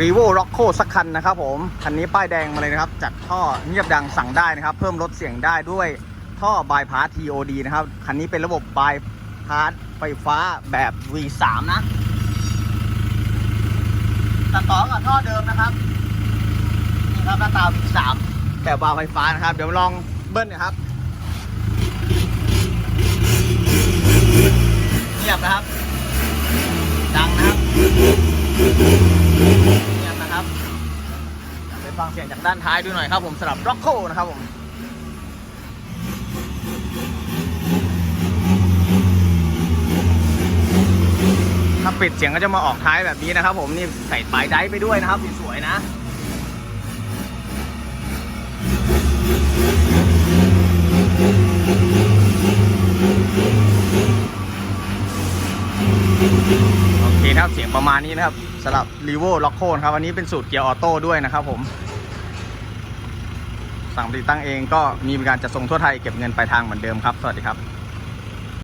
รีโวร็อกโคสักคันนะครับผม คันนี้ป้ายแดงมาเลยนะครับ จัดท่อเงียบดังสั่งได้นะครับ เพิ่มลดเสียงได้ด้วยท่อบายพาส TOD นะครับ คันนี้เป็นระบบบายพาสไฟฟ้าแบบ V3 นะตัดต่อกับท่อเดิมนะครับนี่ครับหน้าตา V3 แบบวาล์วไฟฟ้านะครับ เดี๋ยวลองเบิ้ลนะครับเงียบนะครับ ดังนะครับ เงียบนะครับไป ฟังเสียงจากด้านท้ายดูหน่อยครับผมสำหรับร็อกโคนะครับผมถ้าปิดเสียงก็จะมาออกท้ายแบบนี้นะครับผมนี่ใส่ปลายไดไปด้วยนะครับสวยๆนะโอเคครับเสียงประมาณนี้นะครับ สำหรับรีโวล็อกโคนครับ อันนี้เป็นสูตรเกียร์ออโต้ด้วยนะครับผม สั่งติดตั้งเองก็มีบริการจัดส่งทั่วไทยเก็บเงินปลายทางเหมือนเดิมครับ สวัสดีครับ